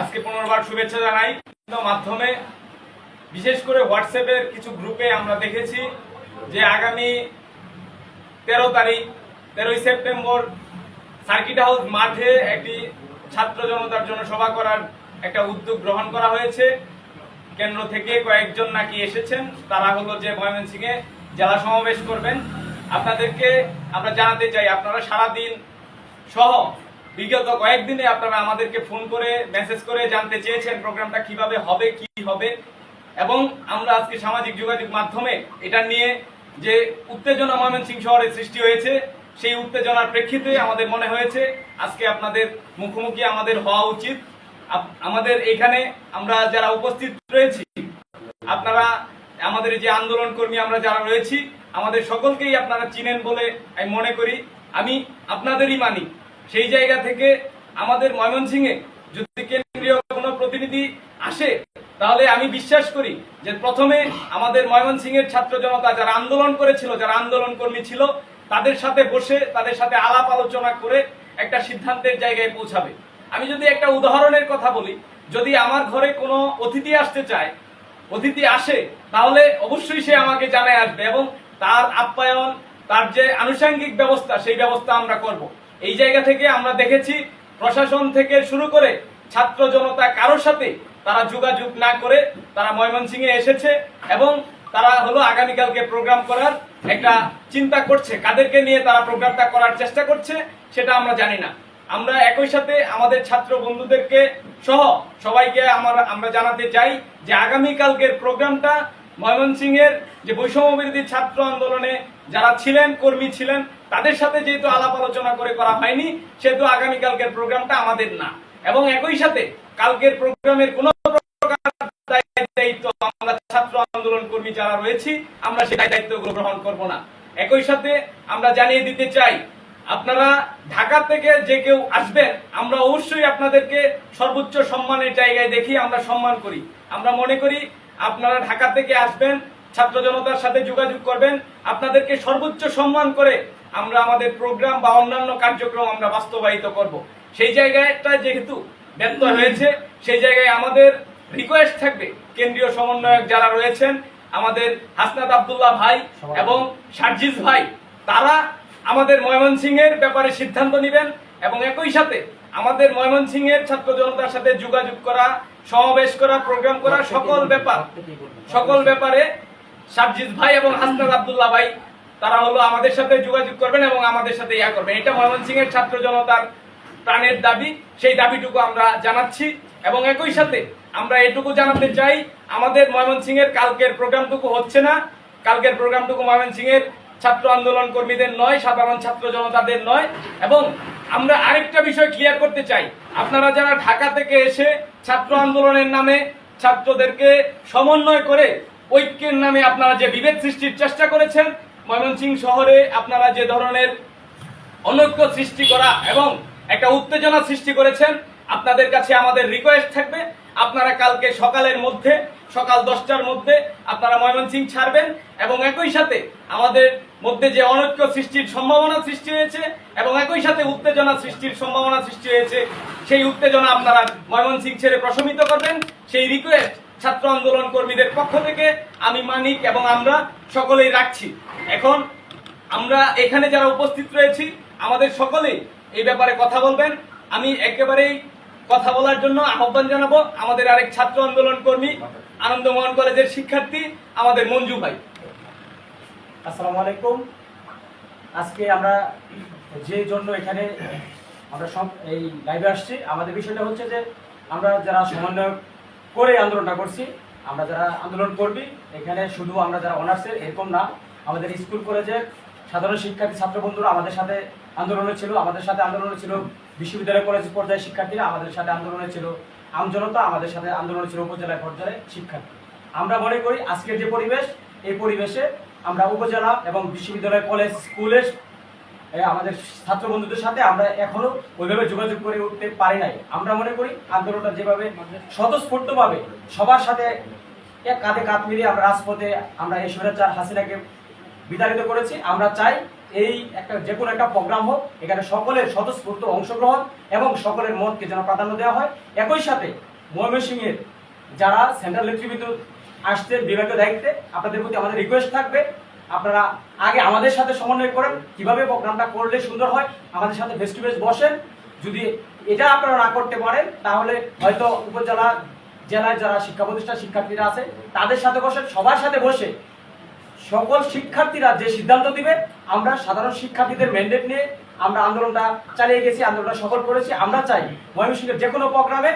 আজকে পুনর্বার শুভেচ্ছা জানাই। মাধ্যমে, বিশেষ করে হোয়াটসঅ্যাপের কিছু গ্রুপে আমরা দেখেছি যে আগামী তেরো তারিখ, তেরোই সেপ্টেম্বর সার্কিট হাউস মাঠে একটি ছাত্র জনতার জন্য সভা করার একটা উদ্যোগ গ্রহণ করা হয়েছে। কেন্দ্র থেকে কয়েকজন নাকি এসেছেন, তারা হলো যে ময়মনসিংহে জেলা সমাবেশ করবেন। আপনাদেরকে আমরা জানাতে চাই, আপনারা সারাদিন সহ বিগত কয়েকদিনে আপনারা আমাদেরকে ফোন করে মেসেজ করে জানতে চেয়েছেন প্রোগ্রামটা কীভাবে হবে, কি হবে। এবং আমরা আজকে সামাজিক যোগাযোগ মাধ্যমে এটা নিয়ে যে উত্তেজনা ময়মনসিংহ শহরে সৃষ্টি হয়েছে, সেই উত্তেজনার প্রেক্ষিতে আমাদের মনে হয়েছে, আজকে আপনাদের মুখোমুখি আমাদের হওয়া উচিত। আমাদের এখানে আমরা যারা উপস্থিত রয়েছি, আপনারা আমাদের যে আন্দোলন কর্মী আমরা যারা রয়েছি, আমাদের সকলকেই আপনারা চিনেন বলে আমি মনে করি। আমি আপনাদেরই মানি। সেই জায়গা থেকে আমাদের ময়মনসিংহে যদি কেন্দ্রীয় কোনো প্রতিনিধি আসে, তাহলে আমি বিশ্বাস করি যে প্রথমে আমাদের ময়মনসিংহের ছাত্র জনতা যারা আন্দোলন করেছিল, যারা আন্দোলন কর্মী ছিল, তাদের সাথে বসে, তাদের সাথে আলাপ আলোচনা করে একটা সিদ্ধান্তের জায়গায় পৌঁছাবে। আমি যদি একটা উদাহরণের কথা বলি, যদি আমার ঘরে কোনো অতিথি আসতে চায়, অতিথি আসে, তাহলে অবশ্যই সে আমাকে জানায় আসবে এবং তার আপ্যায়ন, তার যে আনুষঙ্গিক ব্যবস্থা, সেই ব্যবস্থা আমরা করব। এই জায়গা থেকে আমরা দেখেছি প্রশাসন থেকে শুরু করে ছাত্র জনতা কারোর সাথে তারা যোগাযোগ না করে তারা ময়মনসিংহে এসেছে এবং তারা হলো আগামীকালকে প্রোগ্রাম করার একটা চিন্তা করছে। কাদেরকে নিয়ে তারা প্রোগ্রামটা করার চেষ্টা করছে সেটা আমরা জানি না। আমরা একই সাথে আমাদের ছাত্র বন্ধুদেরকে সহ সবাইকে আমার, আমরা জানাতে চাই যে আগামীকালকের প্রোগ্রামটা ময়মনসিংহের যে বৈষম্য বিরোধী ছাত্র আন্দোলনে যারা ছিলেন, কর্মী ছিলেন তাদের সাথে যেহেতু আলাপ আলোচনা করে করা হয়নি, সেহেতু আগামীকালকের প্রোগ্রামটা আমাদের না। এবং একই সাথে কালকের প্রোগ্রামের কোনো দায়িত্ব ছাত্র আন্দোলন কর্মী যারা রয়েছি, আমরা সেই দায়িত্বগুলো গ্রহণ করব না। একই সাথে আমরা জানিয়ে দিতে চাই, আপনারা ঢাকা থেকে যে কেউ আসবেন, আমরা অবশ্যই আপনাদেরকে সর্বোচ্চ সম্মানের জায়গায় দেখি, আমরা সম্মান করি। আমরা মনে করি আপনারা ঢাকা থেকে আসবেন, ছাত্র জনতার সাথে যোগাযোগ করবেন, আপনাদেরকে সর্বোচ্চ সম্মান করে আমরা আমাদের প্রোগ্রাম বা অন্যান্য কার্যক্রম আমরা বাস্তবায়িত করব। সেই জায়গাটা যেহেতু ব্যর্থ হয়েছে সেই জায়গায় আমাদের রিকোয়েস্ট থাকবে। কেন্দ্রীয় সমন্বয়ক যারা রয়েছেন আমাদের হাসনাত আবদুল্লাহ ভাই এবং সার্জিস ভাই তারা আমাদের ময়মনসিংহের ব্যাপারে সিদ্ধান্ত নেবেন এবং একই সাথে আমাদের ময়মনসিংহের ছাত্র জনতার সাথে যোগাযোগ করা সমাবেশ করা প্রোগ্রাম করা সকল ব্যাপার সকল ব্যাপারে সার্জিস ভাই এবং হাসনাত আবদুল্লাহ ভাই তারা হলো আমাদের সাথে যোগাযোগ করবেন এবং আমাদের সাথে ইয়া করবেন। এটা ময়মনসিংহের ছাত্র জনতার প্রাণের দাবি। সেই দাবিটুকু আমরা জানাচ্ছি। এবং একই সাথে আমরা এটুকু জানাতে চাই, আমাদের ময়মনসিংহের কালকের প্রোগ্রামটুকু হচ্ছে না। কালকের প্রোগ্রামটুকু ময়মনসিংহের ছাত্র আন্দোলন কর্মীদের নয়, সাধারণ ছাত্র জনতাদের নয়। এবং আমরা আরেকটা বিষয় ক্লিয়ার করতে চাই। আপনারা যারা ঢাকা থেকে এসে ছাত্র আন্দোলনের নামে ছাত্রদেরকে সমন্বয় করে ঐক্যের নামে আপনারা যে বিভেদ সৃষ্টির চেষ্টা করেছেন ময়মনসিংহ শহরে আপনারা যে ধরনের অনৈক্য সৃষ্টি করা এবং একটা উত্তেজনা সৃষ্টি করেছেন, আপনাদের কাছে আমাদের রিকোয়েস্ট থাকবে। আপনারা কালকে সকালের মধ্যে, সকাল দশটার মধ্যে আপনারা ময়মনসিংহ ছাড়বেন এবং একই সাথে আমাদের মধ্যে যে অনৈক্য সৃষ্টির সম্ভাবনা সৃষ্টি হয়েছে এবং একই সাথে উত্তেজনা সৃষ্টির সম্ভাবনা সৃষ্টি হয়েছে, সেই উত্তেজনা আপনারা ময়মনসিংহ ছেড়ে প্রশমিত করবেন। সেই রিকোয়েস্ট ছাত্র আন্দোলন কর্মীদের পক্ষ থেকে আমি মানিক এবং আমরা সকলেই রাখছি। এখন আমরা এখানে যারা উপস্থিত রয়েছি, আমাদের সকলেই এই ব্যাপারে কথা বলবেন। আমি একেবারেই কথা বলার জন্য আহ্বান জানাব আমাদের আরেক ছাত্র আন্দোলন কর্মী, আনন্দমোহন কলেজের শিক্ষার্থী, আমাদের মঞ্জু ভাই। আসসালামু আলাইকুম। আজকে আমরা যে জন্য এখানে আমরা সব এই লাইভে আসছি, আমাদের বিষয়টা হচ্ছে যে আমরা যারা সমন্বয় করে আন্দোলনটা করছি, আমরা যারা আন্দোলন করবি এখানে শুধু আমরা যারা অনার্সের এরকম না আমাদের স্কুল, কলেজের সাধারণ শিক্ষার্থী, ছাত্র বন্ধুরা আমাদের সাথে আন্দোলনে ছিল। আমাদের সাথে আন্দোলনে ছিল বিশ্ববিদ্যালয়, কলেজ পর্যায়ের শিক্ষার্থীরা, আমাদের সাথে আন্দোলনে ছিল আমজনতা, আমাদের সাথে আন্দোলনে ছিল উপজেলা পর্যায়ে শিক্ষার্থী। আমরা মনে করি আজকের যে পরিবেশ, এই পরিবেশে আমরা উপজেলা এবং বিশ্ববিদ্যালয়, কলেজ, স্কুলের আমাদের ছাত্র বন্ধুদের সাথে আমরা এখনও ওইভাবে যোগাযোগ করে উঠতে পারি নাই। আমরা মনে করি আন্দোলনটা যেভাবে স্বতঃস্ফূর্তভাবে সবার সাথে কাঁধে কাঁধ মিলিয়ে আমরা রাজপথে আমরা এই স্বৈরাচার হাসিনাকে বিতাড়িত করেছি। আমরা চাই এই একটা যে কোনো একটা প্রোগ্রাম হোক, এখানে সকলের স্বতঃস্ফূর্ত অংশগ্রহণ এবং সকলের মতকে যেন প্রাধান্য দেওয়া হয়। একই সাথে ময়মনসিংহের যারা সেন্ট্রাল বিদ্যুৎ আসছেন বিভাগীয় দায়িত্বে, আপনাদের প্রতি আমাদের রিকোয়েস্ট থাকবে, আপনারা আগে আমাদের সাথে সমন্বয় করেন, কীভাবে প্রোগ্রামটা করলে সুন্দর হয়, আমাদের সাথে ফেস টু ফেস বসেন। যদি এটা আপনারা না করতে পারেন, তাহলে হয়তো উপজেলা জেলায় যারা শিক্ষা প্রতিষ্ঠান শিক্ষার্থীরা আছে, তাদের সাথে বসেন, সবার সাথে বসে সকল শিক্ষার্থীরা যে সিদ্ধান্ত দিবে, আমরা সাধারণ শিক্ষার্থীদের ম্যান্ডেট নিয়ে আমরা আন্দোলনটা চালিয়ে গেছি, আন্দোলনটা সফল করেছি। আমরা চাই ময়মনসিংহের যে কোনো প্রোগ্রামে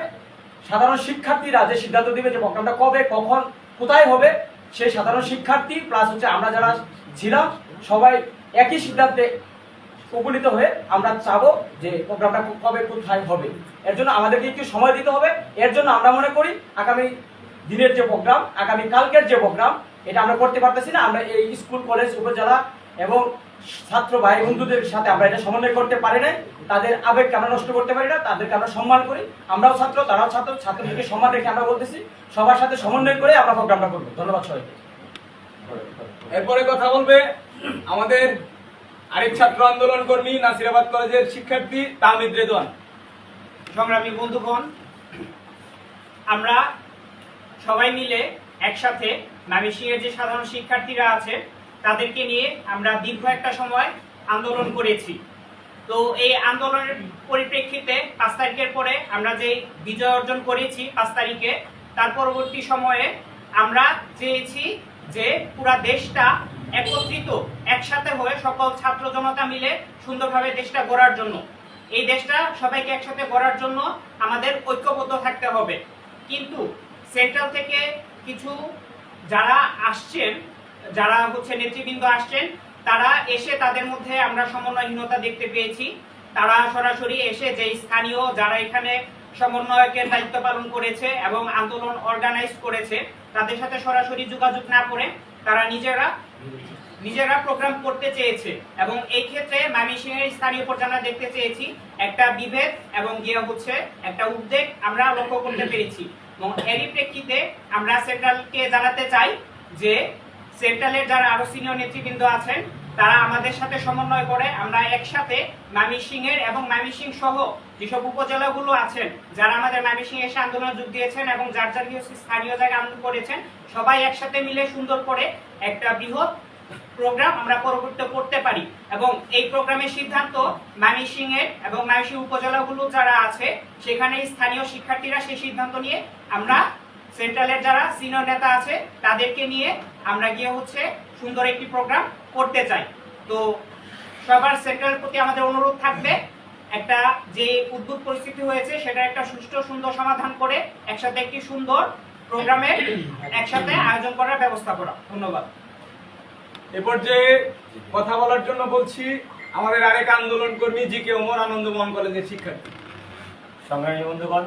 সাধারণ শিক্ষার্থীরা যে সিদ্ধান্ত দিবে যে প্রোগ্রামটা কবে, কখন, কোথায় হবে, সেই সাধারণ শিক্ষার্থী প্লাস হচ্ছে আমরা যারা ছিলাম, সবাই একই সিদ্ধান্তে উপনীত হয়ে আমরা চাবো যে প্রোগ্রামটা কবে, কোথায় হবে। এর জন্য আমাদেরকে একটু সময় দিতে হবে। এর জন্য আমরা মনে করি আগামী দিনের যে প্রোগ্রাম, আগামী কালকের যে প্রোগ্রাম এটা আমরা করতে পারতেছি না আমরা এই স্কুল কলেজ উপজেলা এবং ছাত্র ভাই বন্ধুদের সাথে আমরা এটা সমন্বয় করতে পারি না তাদের আবেগকে আমরা নষ্ট করতে পারি না তাদেরকে আমরা সম্মান করি। আমরাও ছাত্র তারাও ছাত্র ছাত্রদেরকে সম্মান রেখে আমরা বলতেছি। সবার সাথে সমন্বয় করে আমরা প্রোগ্রামটা করব। ধন্যবাদ সবাইকে। এরপরে কথা বলবে আমাদের আরেক ছাত্র আন্দোলন কর্মী নাসিরাবাদ কলেজের শিক্ষার্থী তামিদ রেদওয়ান। সংগ্রামী বন্ধুগণ আমরা সবাই মিলে একসাথে নামিশিংয়ের যে সাধারণ শিক্ষার্থীরা আছে, তাদেরকে নিয়ে আমরা দীর্ঘ একটা সময় আন্দোলন করেছি। তো এই আন্দোলনের পরিপ্রেক্ষিতে পাঁচ তারিখের পরে আমরা যে বিজয় অর্জন করেছি পাঁচ তারিখে, তার পরবর্তী সময়ে আমরা চেয়েছি যে পুরা দেশটা একত্রিত, একসাথে হয়ে সকল ছাত্র জনতা মিলে সুন্দরভাবে দেশটা গড়ার জন্য। এই দেশটা সবাইকে একসাথে গড়ার জন্য আমাদের ঐক্যবদ্ধ থাকতে হবে। কিন্তু সেন্ট্রাল থেকে কিছু যারা আসছেন, যারা হচ্ছে নেতৃবৃন্দ আসছেন, তারা এসে তাদের মধ্যে আমরা সমন্বয়হীনতা দেখতে পেয়েছি। তারা সরাসরি এসে যে স্থানীয় যারা এখানে সমন্বয়কের দায়িত্ব পালন করেছে এবং আন্দোলন অর্গানাইজ করেছে, তাদের সাথে সরাসরি যোগাযোগ না করে তারা নিজেরা নিজেরা প্রোগ্রাম করতে চেয়েছে এবং এই ক্ষেত্রে ময়মনসিংহের স্থানীয় পর্যায়ে দেখতে চেয়েছি। একটা বিভেদ এবং গিয়ে হচ্ছে, একটা উদ্বেগ আমরা লক্ষ্য করতে পেরেছি। এবং এরই প্রেক্ষিতে আমরা সেন্ট্রালকে জানাতে চাই যে সেন্ট্রালের যারা আরও সিনিয়র নেতৃবৃন্দ আছেন, তারা আমাদের সাথে সমন্বয় করে আমরা একসাথে ময়মনসিংহের এবং ময়মনসিংহ সহ যেসব উপজেলাগুলো আছেন, যারা আমাদের ময়মনসিংহে এসে আন্দোলনে যোগ দিয়েছেন এবং যার যার স্থানীয় জায়গায় আন্দোলন করেছেন, সবাই একসাথে মিলে সুন্দর করে একটা বৃহৎ প্রোগ্রাম আমরা পরবর্তীতে করতে পারি। এবং এই প্রোগ্রামের সিদ্ধান্ত ময়মনসিংহ এর এবং ময়মনসিংহ উপজেলাগুলো যারা আছে সেখানে স্থানীয় শিক্ষার্থীরা সেই সিদ্ধান্ত নিয়ে আমরা সেন্ট্রালের যারা সিনিয়র নেতা আছে, তাদেরকে নিয়ে আমরা গিয়ে হচ্ছে সুন্দর একটি প্রোগ্রাম করতে চাই। তো সবার সেন্ট্রালের প্রতি আমাদের অনুরোধ থাকবে, একটা যে উদ্ভুত পরিস্থিতি হয়েছে, সেটা একটা সুষ্ঠু সুন্দর সমাধান করে একসাথে একটি সুন্দর প্রোগ্রামের একসাথে আয়োজন করার ব্যবস্থা করা। ধন্যবাদ। এ পর্যায়ে কথা বলার জন্য বলছি, আমাদের আরেক আন্দোলন কর্মী জি কে ওমর আনন্দ মোহন কলেজের শিক্ষার্থী। সংগ্রামী বন্ধুগণ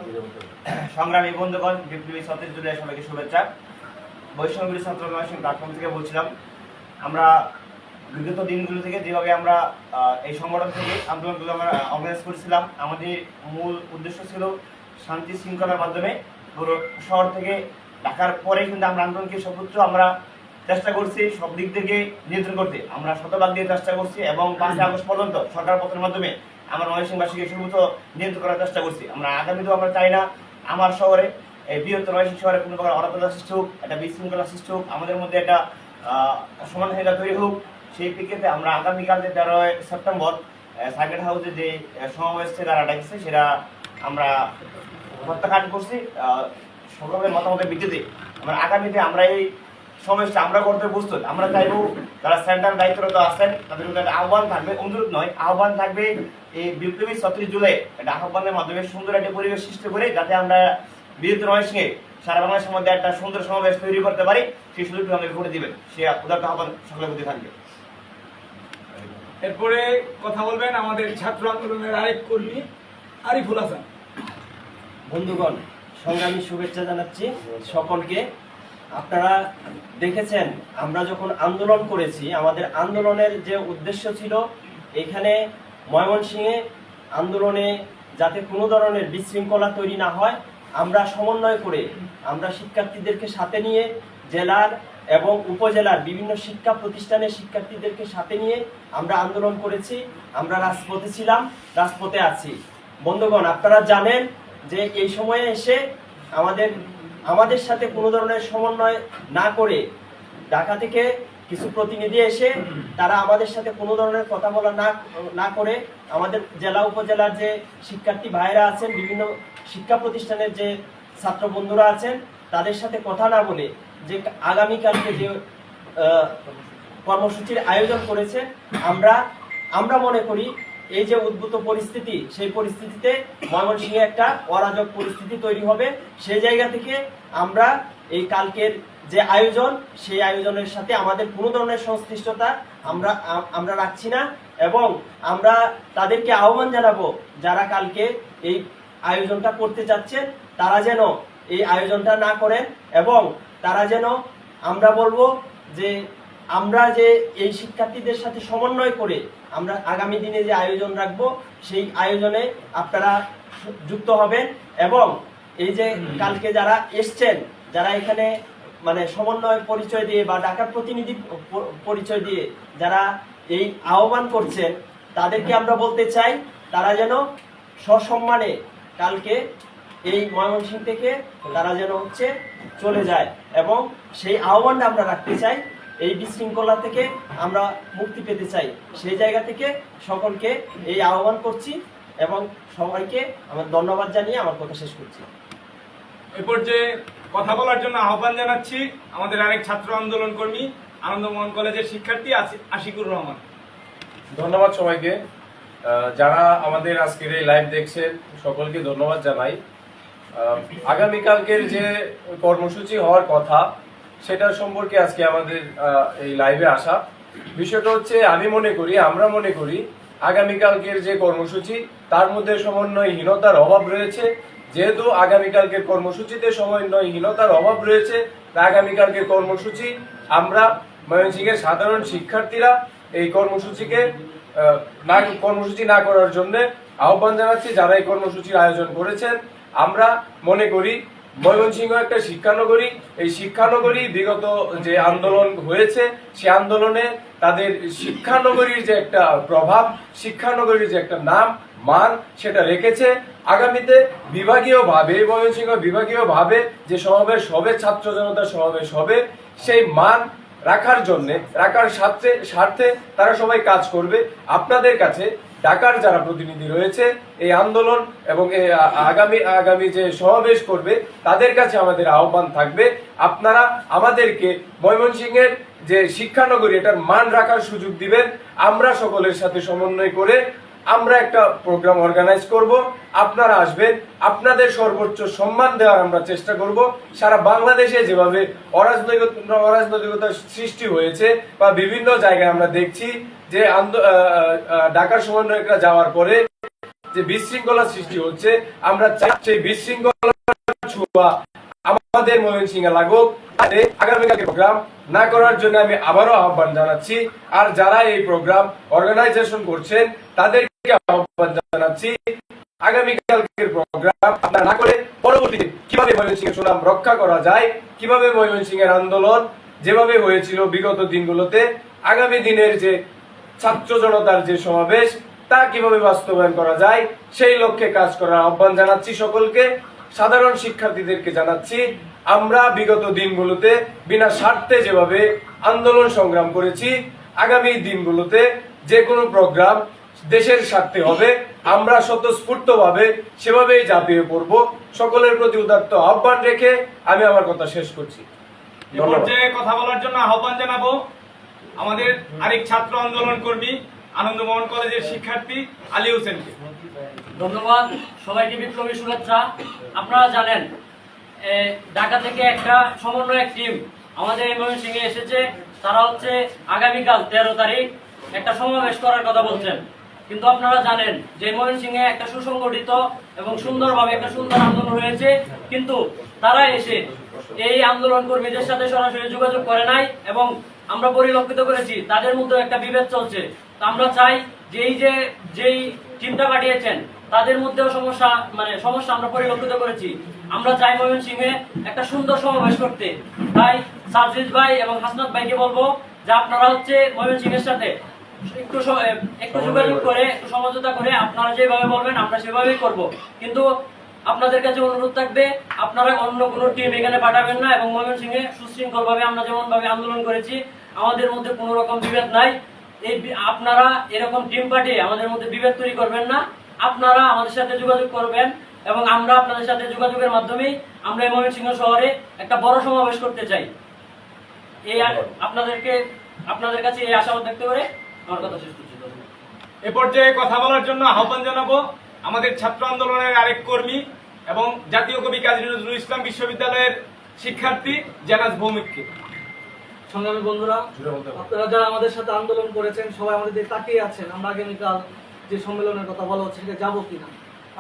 সংগ্রামী বন্ধুগণ, বিপ্লবী সতেজ জুলাই সবাইকে শুভেচ্ছা। বৈষম্যগুলি ছাত্র প্ল্যাটফর্ম থেকে বলছিলাম, আমরা বিগত দিনগুলো থেকে যেভাবে আমরা এই সংগঠন থেকে আন্দোলনগুলো আমরা অর্গানাইজ করেছিলাম, আমাদের মূল উদ্দেশ্য ছিল শান্তি শৃঙ্খলার মাধ্যমে পুরো শহর থেকে ঢাকার পরে কিন্তু আমরা আন্দোলনকে সর্বোচ্চ আমরা চেষ্টা করছি সব দিক থেকে নিয়ন্ত্রণ করতে। আমরা শতভাগ দিয়ে চেষ্টা করছি এবং পাঁচই আগস্ট পর্যন্ত সরকার পতনের মাধ্যমে আমরা ময়মনসিংহবাসীকে সর্বোচ্চ নিয়ন্ত্রণ করার চেষ্টা করছি। আমরা আগামীতেও আমরা চাই না আমার শহরে এই বৃহত্তর ময়মনসিংহ শহরে কোনো প্রকার অরাধনা সৃষ্টি হোক, একটা বিশৃঙ্খলা সৃষ্টি হোক, আমাদের মধ্যে একটা সমানহীনতা তৈরি হোক, সেই প্রেক্ষিতে আমরা আগামীকাল যে তেরোই সেপ্টেম্বর সার্কেট হাউসে যে সমাবেশ তারা ডাকছে, সেটা আমরা প্রত্যাখ্যান করছি। সকলের মতামতের ভিত্তিতে। আমরা আগামীতে আমরা এই সমাবেশটা আমরা করতে প্রস্তুত। আমরা চাইব যারা সেন্ট্রাল দায়িত্বরত আছেন তাদের মধ্যে একটা আহ্বান থাকবে। অনুরোধ নয় আহ্বান থাকবে এই বিপ্লবী ছত্রিশ জুলাই একটা আহ্বানের মাধ্যমে সুন্দর একটা পরিবেশ সৃষ্টি করে যাতে আমরা বীরত্ব মহেশকে সারা বাংলাদেশের মধ্যে একটা সুন্দর সমাবেশ তৈরি করতে পারি। সেই সুযোগটা আমাদের করে দিবেন। সে উদার্ত আহ্বান সকলের প্রতি থাকবে। এরপরে কথা বলবেন আমাদের ছাত্র আন্দোলনের আরেক কর্মী আরিফুল হাসান। বন্ধুগণ সংগ্রামী শুভেচ্ছা জানাচ্ছি সকলকে। আপনারা দেখেছেন, আমরা যখন আন্দোলন করেছি, আমাদের আন্দোলনের যে উদ্দেশ্য ছিল, এখানে ময়মনসিংহে আন্দোলনে যাতে কোনো ধরনের বিশৃঙ্খলা তৈরি না হয়, আমরা সমন্বয় করে, আমরা শিক্ষার্থীদেরকে সাথে নিয়ে, জেলার এবং উপজেলার বিভিন্ন শিক্ষা প্রতিষ্ঠানের শিক্ষার্থীদেরকে সাথে নিয়ে আমরা আন্দোলন করেছি, আমরা রাজপথে ছিলাম, রাজপথে আছি। বন্ধুগণ, আপনারা জানেন যে এই সময়ে এসে আমাদের আমাদের সাথে কোনো ধরনের সমন্বয় না করে ঢাকা থেকে কিছু প্রতিনিধি এসে তারা আমাদের সাথে কোনো ধরনের কথা বলা না না করে আমাদের জেলা উপজেলার যে শিক্ষার্থী ভাইরা আছেন, বিভিন্ন শিক্ষা প্রতিষ্ঠানের যে ছাত্র বন্ধুরা আছেন, তাদের সাথে কথা না বলে যে আগামীকালকে যে কর্মসূচির আয়োজন করেছে, আমরা আমরা মনে করি এই যে উদ্ভূত পরিস্থিতি, সেই পরিস্থিতিতে ময়মনসিংহে একটা অরাজক পরিস্থিতি তৈরি হবে। সেই জায়গা থেকে আমরা এই কালকের যে আয়োজন, সেই আয়োজনের সাথে আমাদের কোনো ধরনের সংশ্লিষ্টতা আমরা আমরা রাখছি না এবং আমরা তাদেরকে আহ্বান জানাব যারা কালকে এই আয়োজনটা করতে চাচ্ছেন, তারা যেন এই আয়োজনটা না করেন এবং তারা যেন আমরা বলব যে আমরা যে এই শিক্ষার্থীদের সাথে সমন্বয় করে আমরা আগামী দিনে যে আয়োজন রাখব সেই আয়োজনে আপনারা যুক্ত হবেন এবং এই যে কালকে যারা এসছেন যারা এখানে মানে সমন্বয় পরিচয় দিয়ে বা ঢাকার প্রতিনিধি পরিচয় দিয়ে যারা এই আহ্বান করছেন তাদেরকে আমরা বলতে চাই তারা যেন সসম্মানে কালকে এই ময়মনসিংহ থেকে তারা যেন হচ্ছে চলে যায় এবং সেই আহ্বানটা আমরা রাখতে চাই। এই বিশৃঙ্খলা থেকে আমরা মুক্তি পেতে চাই। সেই জায়গা থেকে সকলকে এই আহ্বান করছি এবং সবাইকে আমার ধন্যবাদ জানিয়ে আমার কথা শেষ করছি। এ পর্যায়ে কথা বলার জন্য আহ্বান জানাচ্ছি আমাদের আরেক ছাত্র আন্দোলন কর্মী আনন্দমোহন কলেজের শিক্ষার্থী আশিকুর রহমান। ধন্যবাদ সবাইকে। যারা আমাদের আজকের এই লাইভ দেখছেন সকলকে ধন্যবাদ জানাই। আগামীকালকের যে কর্মসূচি হওয়ার কথা সেটা সম্পর্কে আজকে আমাদের এই লাইভে আসা। বিষয়টা হচ্ছে, আমি মনে করি, আমরা মনে করি, আগামীকালকের যে কর্মসূচি, তার মধ্যে সমন্বয়হীনতার অভাব রয়েছে। যেহেতু আগামীকালকের কর্মসূচিতে সমন্বয়হীনতার অভাব রয়েছে আগামীকালকের কর্মসূচি, আমরা ময়মনসিংহের সাধারণ শিক্ষার্থীরা এই কর্মসূচিকে না, কর্মসূচি না করার জন্য আহ্বান জানাচ্ছি, যারা এই কর্মসূচির আয়োজন করেছেন। আমরা মনে করি ময়মনসিংহ একটা শিক্ষানগরী। এই শিক্ষানগরী বিগত যে আন্দোলন হয়েছে, সে আন্দোলনে তাদের শিক্ষানগরীর যে একটা প্রভাব, শিক্ষানগরীর যে একটা নাম, মান, সেটা রেখেছে। আগামীতে বিভাগীয় ভাবে ময়মনসিংহ বিভাগীয় ভাবে যে সমাবেশ হবে, ছাত্র জনতা সমাবেশ হবে, সেই মান রাখার জন্যে, রাখার স্বার্থে স্বার্থে তারা সবাই কাজ করবে। আপনাদের কাছে ঢাকার যারা প্রতিনিধি রয়েছে, এই আন্দোলন এবং আগামী আগামী যে সমাবেশ করবে, তাদের কাছে আমাদের আহ্বান থাকবে, আপনারা আমাদেরকে ময়মনসিংহের যে শিক্ষানগরী, এটার মান রাখার সুযোগ দিবেন, আমরা সকলের সাথে সমন্বয় করে আমরা একটা প্রোগ্রাম অর্গানাইজ করব, আপনারা আসবেন, আপনাদের সর্বোচ্চ সম্মান দেওয়ার আমরা চেষ্টা করব। সারা বাংলাদেশে যেভাবে অরাজনৈতিক অরাজনৈতিকতার সৃষ্টি হয়েছে বা বিভিন্ন জায়গায় আমরা দেখছি যে ঢাকার সমন্বয়করা যাওয়ার পরে যে বিশৃঙ্খলা সৃষ্টি হচ্ছে, আমরা সেই বিশৃঙ্খলা ছোঁয়া আমাদের ময়মনসিংহে লাগুক। আগামীকালকে প্রোগ্রাম না করার জন্য আমি আবারও আহ্বান জানাচ্ছি। আর যারা এই প্রোগ্রাম অর্গানাইজেশন করছেন, তাদেরকে আগামীকালকের প্রোগ্রাম, আপনারা না করে পরবর্তীতে কীভাবে ময়মনসিংহের সুনাম রক্ষা করা যায়, কীভাবে ময়মনসিংহের আন্দোলন যেভাবে হয়েছিল বিগত দিনগুলোতে, আগামী দিনের যে ছাত্র জনতার যে সমাবেশ, তা কীভাবে বাস্তবায়ন করা যায়, সেই লক্ষ্যে কাজ করার আহ্বান জানাচ্ছি সকলকে। সাধারণ শিক্ষার্থীদেরকে জানাচ্ছি, আমরা বিগত দিনগুলোতে বিনা স্বার্থে যেভাবে আন্দোলন সংগ্রাম করেছি, আগামী দিনগুলোতে যে কোনো প্রোগ্রাম দেশের স্বার্থে হবে আমরা স্বতঃস্ফূর্তভাবে সেভাবেই ঝাঁপিয়ে পড়ব। সকলের প্রতি উদাত্ত আহ্বান রেখে আমি আমার কথা শেষ করছি। পর্যায়ে কথা বলার জন্য আহ্বান জানাব আমাদের আরেক ছাত্র আন্দোলন কর্মী আনন্দমোহন কলেজের শিক্ষার্থী আলী হোসেনকে। ধন্যবাদ সবাইকে বিপ্লবী শুভেচ্ছা। আপনারা জানেন ঢাকা থেকে একটা সমন্বয়ক টিম আমাদের এই ময়মনসিংহে এসেছে। তারা হচ্ছে আগামীকাল তেরো তারিখ একটা সমাবেশ করার কথা বলছেন। কিন্তু আপনারা জানেন যে ময়মনসিংহে একটা সুসংগঠিত এবং সুন্দরভাবে একটা সুন্দর আন্দোলন হয়েছে, কিন্তু তারা এসে এই আন্দোলন কর্মীদের সাথে সরাসরি যোগাযোগ করে নাই এবং আমরা পরিলক্ষিত করেছি, তাদের মধ্যে একটা বিভেদ চলছে। তো আমরা চাই যে এই যে, যেই টিমটা পাঠিয়েছেন, তাদের মধ্যেও সমস্যা মানে সমস্যা আমরা পরিলক্ষিত করেছি। আমরা চাই ময়মনসিংহে একটা সুন্দর সমাবেশ করতে। তাই সার্জিস ভাই এবং হাসনাত ভাইকে বলব যে আপনারা হচ্ছে ময়মনসিংহের সাথে একটু একটু যোগাযোগ করে একটু সমঝোতা করে আপনারা যেভাবে বলবেন আমরা সেভাবেই করব। কিন্তু আপনাদের কাছে অনুরোধ থাকবে আপনারা অন্য কোনো টিম এখানে পাঠাবেন না এবং ময়মনসিংহে সুশৃঙ্খল ভাবে আমরা যেমন ভাবে আন্দোলন করেছি আমাদের মধ্যে কোনো রকম বিভেদ নাই। এই আপনারা এরকম টিম পাঠিয়ে আমাদের মধ্যে বিভেদ তৈরি করবেন না। আপনারা আমাদের সাথে যোগাযোগ করবেন এবং আমরা আপনাদের সাথে যোগাযোগের মাধ্যমেই আমরা এই ময়মনসিংহ শহরে একটা বড় সমাবেশ করতে চাই। এই আপনাদেরকে আপনাদের কাছে এই আশাবাদ দেখতে করে এ পর্যায়ে কথা বলার জন্য আহ্বান জানাব আমাদের ছাত্র আন্দোলনের আরেক কর্মী এবং জাতীয় কবি কাজী নজরুল ইসলাম বিশ্ববিদ্যালয়ের শিক্ষার্থী জানাজ ভৌমিককে। সংগ্রামী বন্ধুরা, আপনারা যারা আমাদের সাথে আন্দোলন করেছেন, সবাই আমাদের তাকিয়ে আছেন, আমরা আগামীকাল যে সম্মেলনের কথা বলা হচ্ছে সেটা যাব কিনা?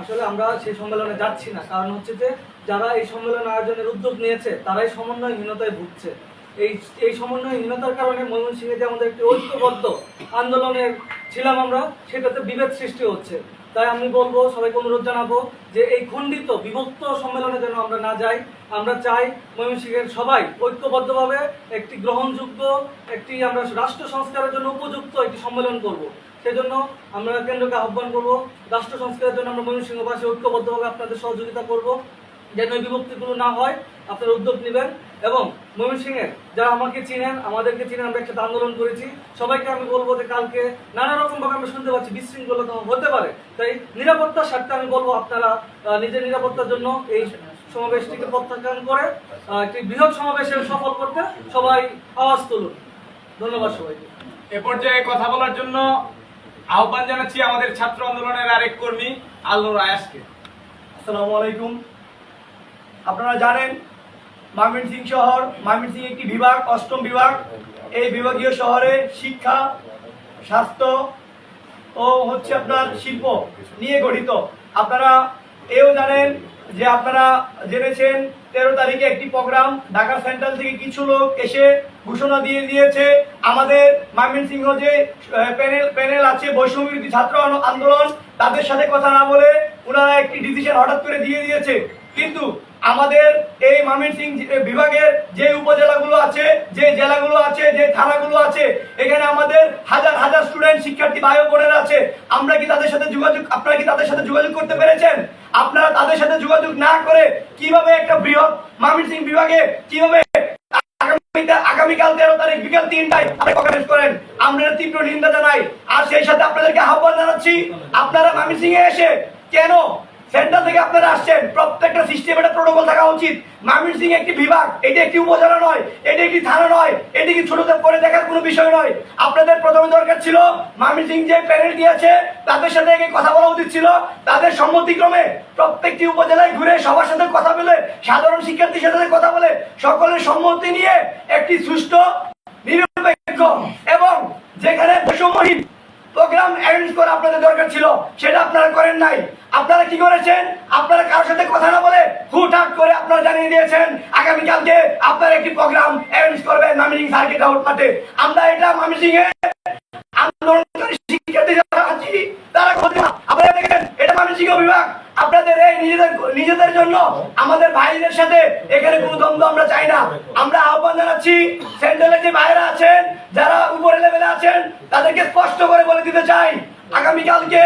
আসলে আমরা সেই সম্মেলনে যাচ্ছি না, কারণ হচ্ছে যে যারা এই সম্মেলন আয়োজনের উদ্যোগ নিয়েছে, তারাই সমন্বয়হীনতায় ভুগছে। এই এই সমন্বয়হীনতার কারণে ময়মনসিংহে যে আমাদের একটি ঐক্যবদ্ধ আন্দোলনের ছিলাম আমরা, সেটাতে বিভেদ সৃষ্টি হচ্ছে। তাই আমি বলব, সবাইকে অনুরোধ জানাব যে এই খণ্ডিত, বিভক্ত সম্মেলনে যেন আমরা না যাই, আমরা চাই ময়মনসিংহের সবাই ঐক্যবদ্ধভাবে একটি গ্রহণযোগ্য, একটি আমরা রাষ্ট্র সংস্কারের জন্য উপযুক্ত একটি সম্মেলন করব। সেজন্য আমরা কেন্দ্রকে আহ্বান করব, রাষ্ট্র সংস্কারের জন্য আমরা ময়মনসিংহবাসী ঐক্যবদ্ধভাবে আপনাদের সহযোগিতা করব। যেন এই বিভক্তিগুলো না হয়, আপনারা উদ্যোগ নেবেন। এবং ময়মনসিংহের যারা আমাকে চিনেন আমাদেরকে চিনেন আমরা একসাথে আন্দোলন করেছি। সবাইকে আমি বলব যে কালকে নানা রকম ভাবে আমরা শুনতে পাচ্ছি বিশৃঙ্খলতা হতে পারে। তাই নিরাপত্তার স্বার্থে আমি বলব আপনারা নিজের নিরাপত্তার জন্য এই সমাবেশটিকে প্রত্যাখ্যান করে একটি বৃহৎ সমাবেশের সফল করতে সবাই আওয়াজ তুলুন। ধন্যবাদ সবাইকে। এ পর্যায়ে কথা বলার জন্য আহ্বান জানাচ্ছি আমাদের ছাত্র আন্দোলনের আরেক কর্মী আল্লুর আয়াসকে আসসালামু আলাইকুম। আপনারা জানেন ময়মনসিংহ শহর, ময়মনসিংহ একটি বিভাগ, অষ্টম বিভাগ। এই বিভাগীয় শহরে শিক্ষা, স্বাস্থ্য ও হচ্ছে আপনার শিল্প নিয়ে গঠিত। আপনারা এও জানেন যে আপনারা জেনেছেন, তেরো তারিখে একটি প্রোগ্রাম ঢাকা সেন্ট্রাল থেকে কিছু লোক এসে ঘোষণা দিয়ে দিয়েছে, আমাদের ময়মনসিংহ যে প্যানেল প্যানেল আছে, বৈষম্য ছাত্র আন্দোলন, তাদের সাথে কথা না বলে ওনারা একটি ডিসিশন হঠাৎ করে দিয়ে দিয়েছে। কিন্তু আমাদের এই ময়মনসিংহ বিভাগের যে উপজেলাগুলো আছে, যে জেলাগুলো আছে, যে থানাগুলো আছে, এখানে আমাদের হাজার হাজার স্টুডেন্ট শিক্ষার্থী ভাই বোনেরা আছে। আমরা কি তাদের সাথে যোগাযোগ আপনারা কি তাদের সাথে যোগাযোগ করতে পেরেছেন? আপনারা তাদের সাথে যোগাযোগ না করে কীভাবে একটা বৃহৎ ময়মনসিংহ বিভাগে কীভাবে আগামীকাল- তেরো তারিখ বিকাল তিনটায় করেন? আমরা তীব্র নিন্দা জানাই। আর সেই সাথে আপনাদেরকে আহ্বান জানাচ্ছি, আপনারা ময়মনসিংহ এসে কেন সেন্টার থেকে আপনারা আসছেন। প্রত্যেকটা সিস্টেম একটা প্রোটোকল থাকা উচিত। মামিন সিং একটি বিভাগ, এটি একটি উপজেলা নয়, এটি একটি থানা নয়, এটি কি ছোট করে দেখার কোনো বিষয় নয়। আপনাদের প্রথমে দরকার ছিল মামিন সিং যে প্যানেল দিয়েছে, তাদের সাথে আগে কথা বলা উচিত ছিল। তাদের সম্মতিক্রমে প্রত্যেকটি উপজেলায় ঘুরে সবার সাথে কথা বলে, সাধারণ শিক্ষার্থীর সাথে কথা বলে, সকলের সম্মতি নিয়ে একটি সুষ্ঠু, নিরপেক্ষ এবং যেখানে বৈষম্যহীন প্রোগ্রাম অ্যারেঞ্জ করা আপনাদের দরকার ছিল, সেটা আপনারা করেন নাই। আপনারা কি করেছেন? আপনারা কারোর সাথে কথা না বলে হুটহাট করে আপনারা জানিয়ে দিয়েছেন, আগামীকালকে আপনারা একটি প্রোগ্রাম অ্যারেঞ্জ করবেন মামিসিং সার্কিট আউট মাঠে আমরা এটা মামিসিং এ আন্দোলনকারী শিক্ষার্থী যারা আছি, তারা ক্ষতি আপনারা দেখেন, এটা মামিজিং বিভাগ নিজেদের নিজেদের জন্য আমাদের ভাইদের সাথে এখানে কোনো দ্বন্দ্ব আমরা চাই না। আমরা আহ্বান জানাচ্ছি সেন্ট্রালে যে ভাইরা আছেন, যারা উপরে লেভেলে আছেন, তাদেরকে স্পষ্ট করে বলে দিতে চাই, আগামীকালকে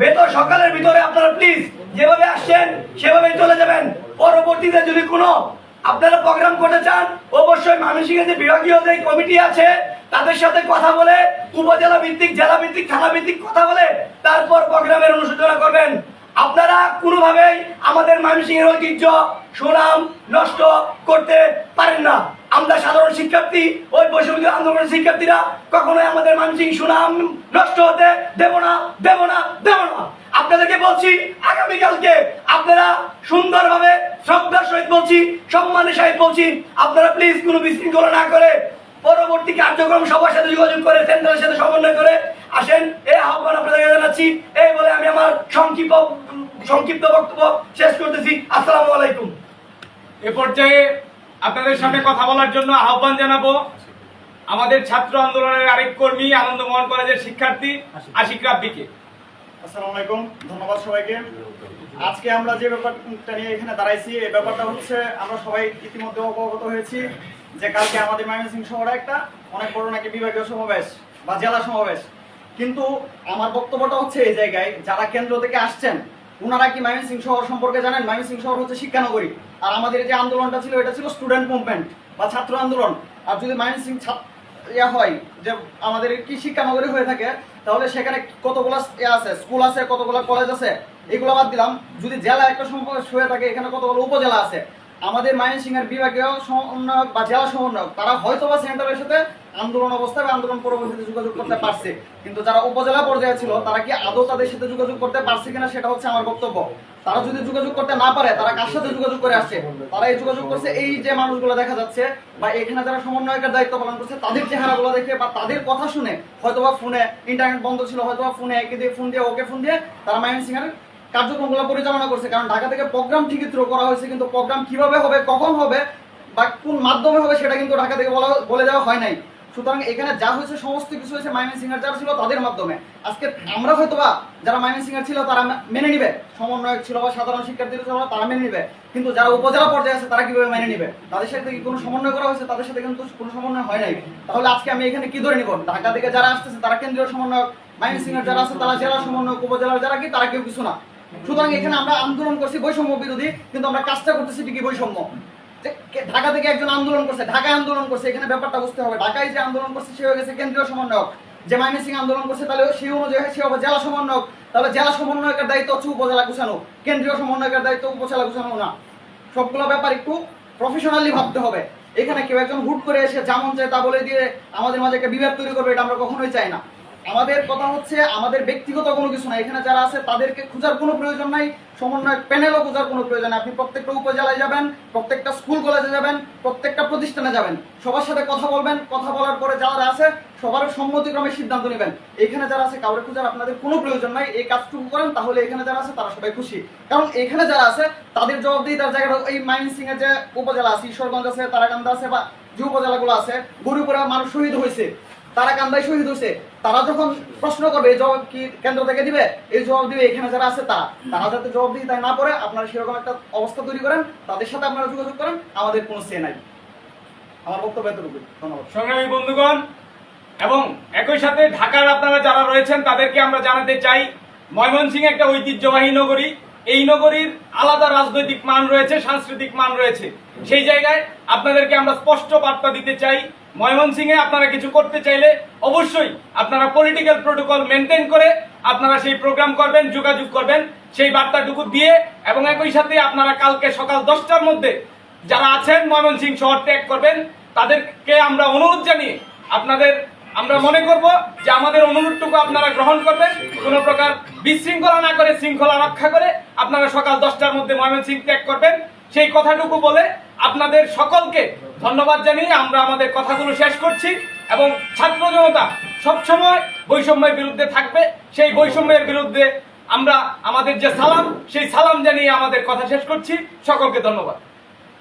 বেতন সকালের ভিতরে আপনারা প্লিজ যেভাবে আসছেন সেভাবে চলে যাবেন। পরবর্তীতে যদি কোনো আপনারা প্রোগ্রাম করতে চান, অবশ্যই ময়মনসিংহের যে বিভাগীয় যে কমিটি আছে, তাদের সাথে কথা বলে, উপজেলা ভিত্তিক, জেলা ভিত্তিক, থানা ভিত্তিক কথা বলে, তারপর প্রোগ্রামের অনুশোচনা করবেন। আপনারা কোনোভাবেই আমাদের ময়মনসিংহের ঐতিহ্য, সুনাম নষ্ট করতে পারেন না। আমরা সাধারণ শিক্ষার্থী, ওই বৈষম্য আন্দোলনের শিক্ষার্থীরা কখনোই আমাদের মানসিক সুনাম নষ্ট হতে দেব না দেব না দেব না। আপনাদেরকে বলছি, আগামীকালকে আপনারা সুন্দরভাবে শ্রদ্ধার সহিত বলছি, সম্মানের সহিত বলছি, আপনারা প্লিজ কোনো বিশৃঙ্খলা না করে পরবর্তী কার্যক্রম সবার সাথে যোগাযোগ করে সেন্টারের সাথে সমন্বয় করে আসেন। এই আহ্বান আপনাদেরকে জানাচ্ছি। এই বলে আমি আমার সংক্ষিপ্ত সংক্ষিপ্ত বক্তব্য শেষ করতেছি। আসসালামু আলাইকুম। এ পর্যায়ে আপনাদের সামনে কথা বলার জন্য আহ্বান জানাব আমাদের ছাত্র আন্দোলনের আরেক কর্মী আনন্দমোহন কলেজের শিক্ষার্থী আশিক রাব্বিকে। আসসালামু আলাইকুম ধন্যবাদ সবাইকে। আজকে আমরা যে ব্যাপারটা নিয়ে এখানে দাঁড়াইছি এই ব্যাপারটা হচ্ছে আমরা সবাই ইতিমধ্যে অবগত হয়েছি। যে কালকে আমাদের ময়মনসিংহ শহরে একটা অনেক বড় নাকি বিভাগীয় সমাবেশ বা জেলা সমাবেশ। কিন্তু আমার বক্তব্যটা হচ্ছে এই জায়গায়, যারা কেন্দ্র থেকে আসছেন ওনারা কি ময়মনসিংহ শহর সম্পর্কে জানেন? ময়মনসিংহ শহর হচ্ছে শিক্ষানগরী। আর আমাদের যে আন্দোলনটা ছিল, এটা ছিল স্টুডেন্ট মুভমেন্ট বা ছাত্র আন্দোলন। আর যদি ময়মনসিংহ ছাত্র ইয়া হয়, যে আমাদের কি শিক্ষানগরী হয়ে থাকে, তাহলে সেখানে কতগুলো ইয়া আছে? স্কুল আছে, কতগুলো কলেজ আছে? এগুলো বাদ দিলাম। যদি জেলা একটা সম্পর্ক হয়ে থাকে, এখানে কতগুলো উপজেলা আছে? আমাদের ময়মনসিংহের বিভাগীয় সমন্বয়ক বা জেলা সমন্বয়ক, তারা হয়তো বা সেন্টারের সাথে আন্দোলন অবস্থায় বা আন্দোলন পরবর্তীতে যোগাযোগ করতে পারছে। কিন্তু যারা উপজেলা পর্যায়ে ছিল, তারা কি আদৌ তাদের সাথে যোগাযোগ করতে পারছে কিনা সেটা হচ্ছে আমার বক্তব্য। তারা যদি যোগাযোগ করতে না পারে, তারা কার সাথে যোগাযোগ করে আসছে? তারা এই যোগাযোগ করছে এই যে মানুষগুলো দেখা যাচ্ছে বা এখানে যারা সমন্বয়কের দায়িত্ব পালন করছে, তাদের চেহারাগুলো দেখে বা তাদের কথা শুনে হয়তোবা ফোনে ইন্টারনেট বন্ধ ছিল, হয়তোবা ফোনে একে দিয়ে ফোন দিয়ে ওকে ফোন দিয়ে তারা ময়মনসিংহের কার্যক্রমগুলো পরিচালনা করছে, কারণ ঢাকা থেকে প্রোগ্রাম ঠিকই থ্রো করা হয়েছে, কিন্তু প্রোগ্রাম কীভাবে হবে, কখন হবে, বা কোন মাধ্যমে হবে, সেটা কিন্তু ঢাকা থেকে বলা বলে দেওয়া হয় নাই। সুতরাং এখানে যা হয়েছে, সমস্ত কিছু হয়েছে মাইমেন সিংহার যারা ছিল তাদের মাধ্যমে। আজকে আমরা হয়তো বা যারা মাইমেন সিংহার ছিল, তারা মেনে নিবে। সমন্বয়ক ছিল বা সাধারণ শিক্ষার্থী ছিল, তারা মেনে নিবে। কিন্তু যারা উপজেলা পর্যায়ে আছে, তারা কীভাবে মেনে নিবে? তাদের সাথে কি কোনো সমন্বয় করা হয়েছে? তাদের সাথে কিন্তু কোনো সমন্বয় হয় নাই। তাহলে আজকে আমি এখানে কি ধরে নিব? ঢাকা থেকে যারা আসতেছে, তারা কেন্দ্রীয় সমন্বয়ক, মাইমেন সিংহার যারা আছে, তারা জেলা সমন্বয়ক, উপজেলার যারা কি, তারা কেউ কিছু না। সুতরাং এখানে আমরা আন্দোলন করছি বৈষম্য বিরোধী, কিন্তু আমরা কাজটা করতেছি ঠিকই বৈষম্য। ঢাকা থেকে একজন আন্দোলন করছে, ঢাকায় আন্দোলন করছে, এখানে ব্যাপারটা বুঝতে হবে। ঢাকায় যে আন্দোলন করছে, সে হয়ে গেছে কেন্দ্রীয় সমন্বয়ক। যে মাইনে সিং আন্দোলন করছে, তাহলে সেই অনুযায়ী সে হবে জেলা সমন্বয়ক। তাহলে জেলা সমন্বয়কের দায়িত্ব হচ্ছে উপজেলা গুছানো। কেন্দ্রীয় সমন্বয়কের দায়িত্ব উপজেলা গুছানো না। সবগুলো ব্যাপার একটু প্রফেশনালি ভাবতে হবে। এখানে কেউ একজন হুট করে এসে যেমন চায় তা বলে দিয়ে আমাদের মাঝে একটা বিভেদ তৈরি করবে, এটা আমরা কখনোই চাই না। আমাদের কথা হচ্ছে, আমাদের ব্যক্তিগত কোনো কিছু না এখানে যারা আছে, তাদেরকে খোঁজার কোনো প্রয়োজন নাই। সমন্বয় প্যানেলও খোঁজার কোনো প্রয়োজন নাই। আপনি প্রত্যেকটা উপজেলায় যাবেন, প্রত্যেকটা স্কুল কলেজে যাবেন, প্রত্যেকটা প্রতিষ্ঠানে যাবেন। সবার সাথে কথা বলবেন, কথা বলার পরে যারা আছে, সবার সম্মতিক্রমে সিদ্ধান্ত নেবেন। এখানে যারা আছে, কাউরে খোঁজার আপনাদের কোনো প্রয়োজন নাই। এই কাজটুকু করেন, তাহলে এখানে যারা আছে, তারা সবাই খুশি। কারণ এখানে যারা আছে, তাদের জবাবদিহি তার জায়গাটা এই মাইন সিং এর যে উপজেলা আছে, ঈশ্বরগঞ্জ আছে, তারাকান্দা আছে বা যে উপজেলাগুলো আছে, গরুপুরে মানুষ শহীদ হয়েছে। তারা কান্দায় শহীদ হয়েছে। তারা যখন প্রশ্ন করবে, এই জবাব কি কেন্দ্র থেকে দিবে? এই জবাব দিবে, এখানে যারা আছে তারা। তারা যাতে জবাব দিয়ে তাই না পড়ে আপনারা সেরকম একটা অবস্থা তৈরি করেন, তাদের সাথে আপনারা যোগাযোগ করেন, আমাদের কোনো সে নাই। আমার বক্তব্য এতটুকু ধন্যবাদ। সংগ্রামী বন্ধুগণ, এবং একই সাথে ঢাকার আপনারা যারা রয়েছেন, তাদেরকে আমরা জানাতে চাই, ময়মনসিংহ একটা ঐতিহ্যবাহী নগরী। এই নগরীর আলাদা রাজনৈতিক মান রয়েছে, সাংস্কৃতিক মান রয়েছে। সেই জায়গায় আপনাদেরকে আমরা স্পষ্ট বার্তা দিতে চাই। ময়মনসিংহে আপনারা কিছু করতে চাইলে অবশ্যই আপনারা পলিটিক্যাল প্রোটোকল মেনটেন করে আপনারা সেই প্রোগ্রাম করবেন, যোগাযোগ করবেন, সেই বার্তাটুকু দিয়ে এবং একই সাথে আপনারা কালকে সকাল দশটার মধ্যে যারা আছেন ময়মনসিংহ শহর ত্যাগ করবেন, তাদেরকে আমরা অনুরোধ জানিয়ে আপনাদের আমরা মনে করব যে আমাদের অনুরোধটুকু আপনারা গ্রহণ করবেন। কোনো প্রকার বিশৃঙ্খলা না করে, শৃঙ্খলা রক্ষা করে আপনারা সকাল দশটার মধ্যে ময়মনসিংহ ত্যাগ করবেন। সেই কথাটুকু বলে আপনাদের সকলকে ধন্যবাদ জানিয়ে আমরা আমাদের কথাগুলো শেষ করছি এবং ছাত্র জনতা সবসময় বৈষম্যের বিরুদ্ধে থাকবে। সেই বৈষম্যের বিরুদ্ধে আমরা আমাদের যে সালাম, সেই সালাম জানিয়ে আমাদের কথা শেষ করছি। সকলকে ধন্যবাদ।